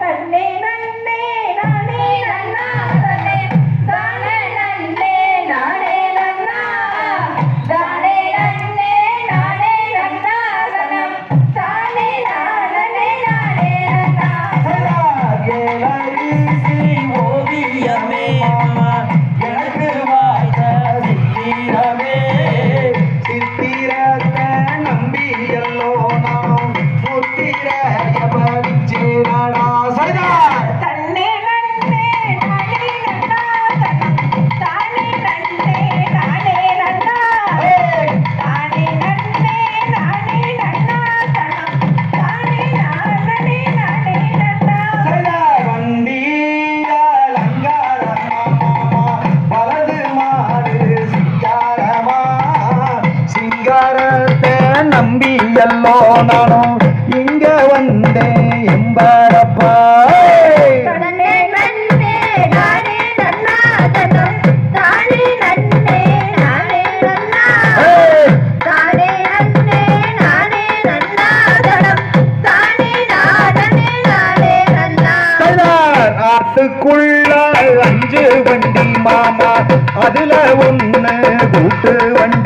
தன்னே நன்னே நானே நன்னா ಎಲ್ಲೋ ನಾನು ಹಿಂಗೆ ಒಂದೇ ಎಂಬರಪ್ಪ ஆத்துக்குள்ள அஞ்சு வண்டி மாமா அதுல ஒண்ணு கூட்டு வண்டி